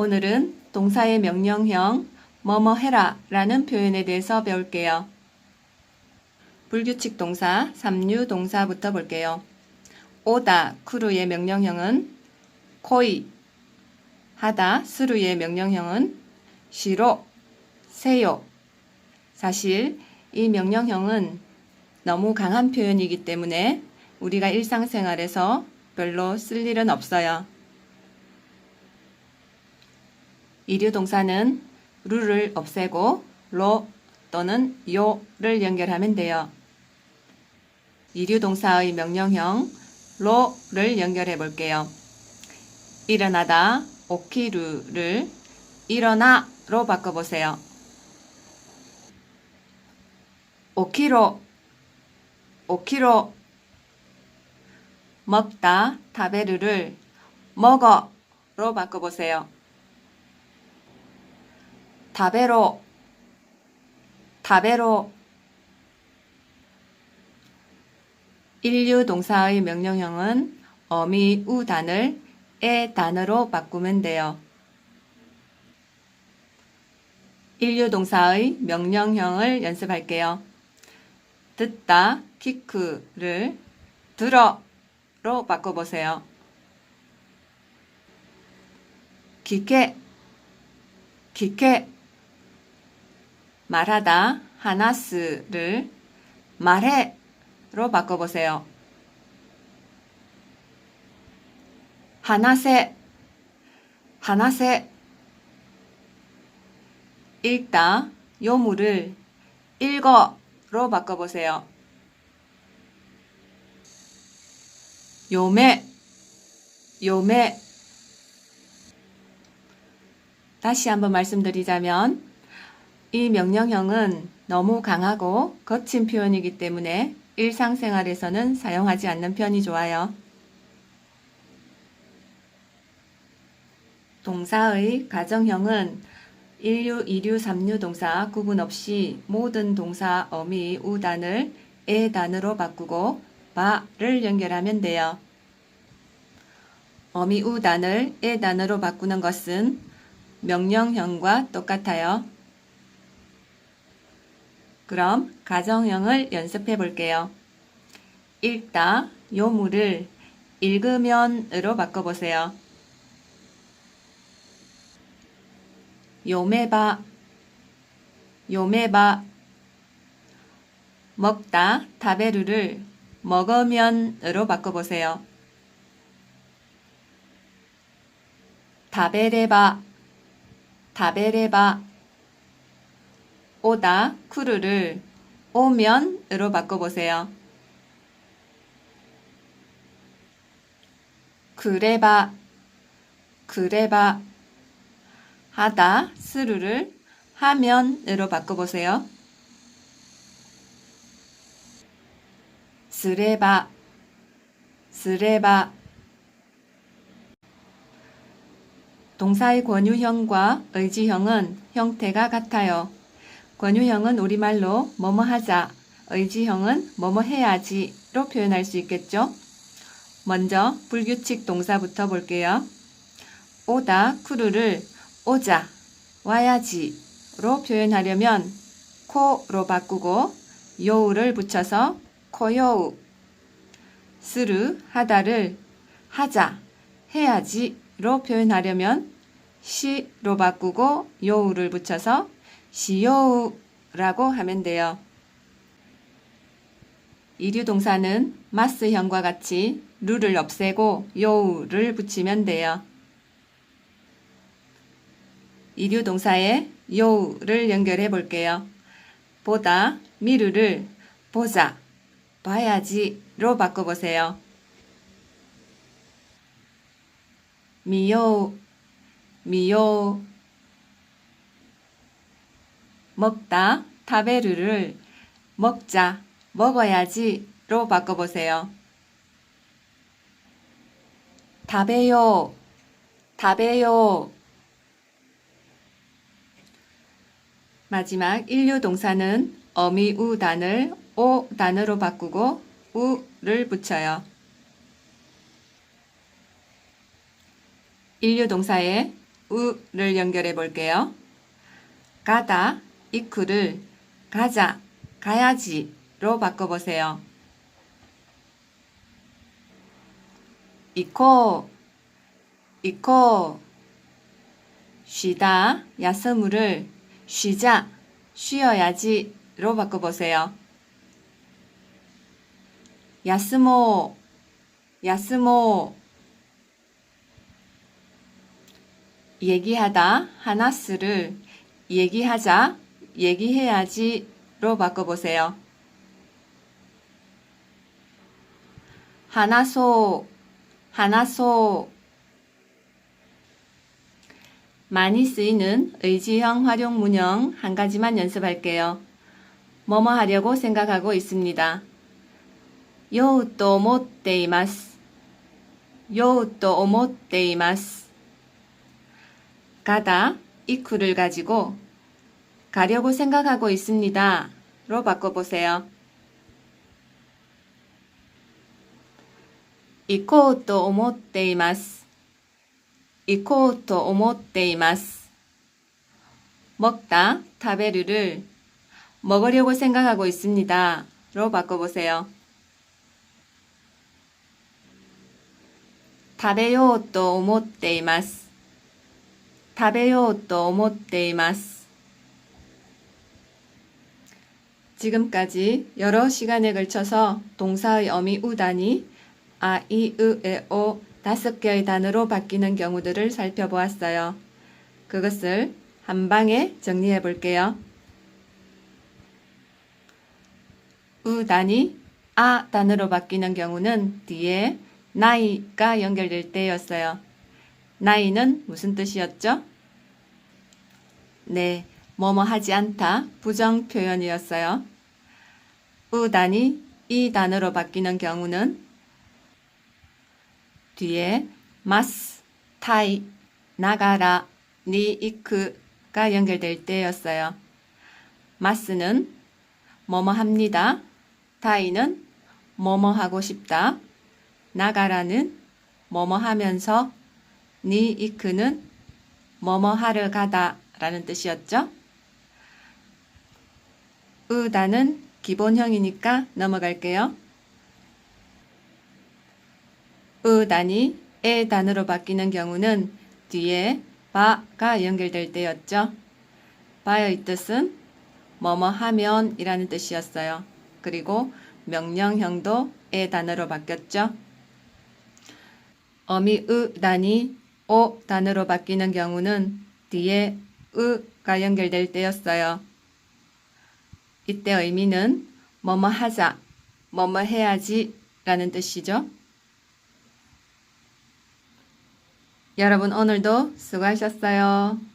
오늘은 동사의 명령형 뭐뭐 해라 라는 표현에 대해서 배울게요. 불규칙 동사, 삼류 동사부터 볼게요. 오다, 쿠루의 명령형은 코이, 하다, 스루의 명령형은 시로, 세요. 사실 이 명령형은 너무 강한 표현이기 때문에 우리가 일상생활에서 별로 쓸 일은 없어요. 이류 동사는 루를 없애고 로 또는 요를 연결하면 돼요. 이류 동사의 명령형 로를 연결해 볼게요. 일어나다 오키루를 일어나로 바꿔보세요. 오키로 오키로 먹다 타베르를 먹어로 바꿔보세요. 다베로 다베로 인류 동사의 명령형은 어미 우 단을 에 단어로 바꾸면 돼요. 인류 동사의 명령형을 연습할게요. 듣다 키크를 들어로 바꿔보세요. 기케 기케 말하다 하나스를 말해로 바꿔보세요. 하나세 하나세 읽다 요물을 읽어로 바꿔보세요. 요매 요매 다시 한번 말씀드리자면 이 명령형은 너무 강하고 거친 표현이기 때문에 일상생활에서는 사용하지 않는 편이 좋아요. 동사의 가정형은 1류, 2류, 3류 동사 구분 없이 모든 동사 어미 우단을 에 단으로 바꾸고 바를 연결하면 돼요. 어미 우단을 에 단으로 바꾸는 것은 명령형과 똑같아요. 그럼 가정형을 연습해 볼게요. 읽다 요물을 읽으면으로 바꿔보세요. 요매바 요매바 먹다 타베르를 먹으면으로 바꿔보세요. 타베레바 타베레바 오다 쿠르를 오면으로 바꿔보세요. 그래봐 그래봐 하다 스루를 하면으로 바꿔보세요. 쓰레바 쓰레바 동사의 권유형과 의지형은 형태가 같아요. 권유형은 우리말로 뭐뭐 하자, 의지형은 뭐뭐 해야지로 표현할 수 있겠죠. 먼저 불규칙 동사부터 볼게요. 오다 쿠르를 오자, 와야지로 표현하려면 코로 바꾸고 요우를 붙여서 코요우, 스르 하다를 하자, 해야지로 표현하려면 시로 바꾸고 요우를 붙여서 시요우라고 하면 돼요. 이류 동사는 마스형과 같이 루를 없애고 요우를 붙이면 돼요. 이류 동사에 요우를 연결해 볼게요. 보다 미루를 보자, 봐야지로 바꿔보세요. 미요, 미요. 먹다 타베르를 먹자, 먹어야지로 바꿔보세요. 다베요, 다베요. 마지막 인류 동사는 어미 우 단을 오 단으로 바꾸고 우를 붙여요. 인류 동사에 우를 연결해 볼게요. 가다, 이쿠를 가자, 가야지로 바꿔보세요. 이코, 이코, 쉬다, 야스무를 쉬자, 쉬어야지로 바꿔보세요. 야스모, 야스모, 얘기하다, 하나스를 얘기하자, 얘기해야지로 바꿔보세요. 하나소, 하나소. 많이 쓰이는 의지형 활용 문형 한 가지만 연습할게요. 뭐뭐 하려고 생각하고 있습니다. 요우또 못데이마스. 요우또 오못데이마스. 가다, 이쿠를 가지고 가려고 생각하고 있습니다. 로 바꿔보세요. 行こうと思っています。行こうと思っています。 먹다, 타베르를 먹으려고 생각하고 있습니다. 로 바꿔보세요. 食べようと思っています。食べようと思っています。 지금까지 여러 시간에 걸쳐서 동사의 어미 우단이 아, 이, 으, 에, 오 다섯 개의 단어로 바뀌는 경우들을 살펴보았어요. 그것을 한 방에 정리해 볼게요. 우단이 아 단어로 바뀌는 경우는 뒤에 나이가 연결될 때였어요. 나이는 무슨 뜻이었죠? 네, 뭐뭐 하지 않다 부정 표현이었어요. 우단이 이 단어로 바뀌는 경우는 뒤에 마스, 타이, 나가라, 니, 이크가 연결될 때였어요. 마스는 뭐뭐 합니다. 타이는 뭐뭐 하고 싶다. 나가라는 뭐뭐 하면서 니, 이크는 뭐뭐 하러 가다 라는 뜻이었죠. 으다는 기본형이니까 넘어갈게요. 으 단이 에 단어로 바뀌는 경우는 뒤에 바가 연결될 때였죠. 바의 뜻은 뭐뭐 하면 이라는 뜻이었어요. 그리고 명령형도 에 단어로 바뀌었죠. 어미 으 단이 오 단어로 바뀌는 경우는 뒤에 으가 연결될 때였어요. 이때 의미는 뭐뭐 하자, 뭐뭐 해야지 라는 뜻이죠. 여러분 오늘도 수고하셨어요.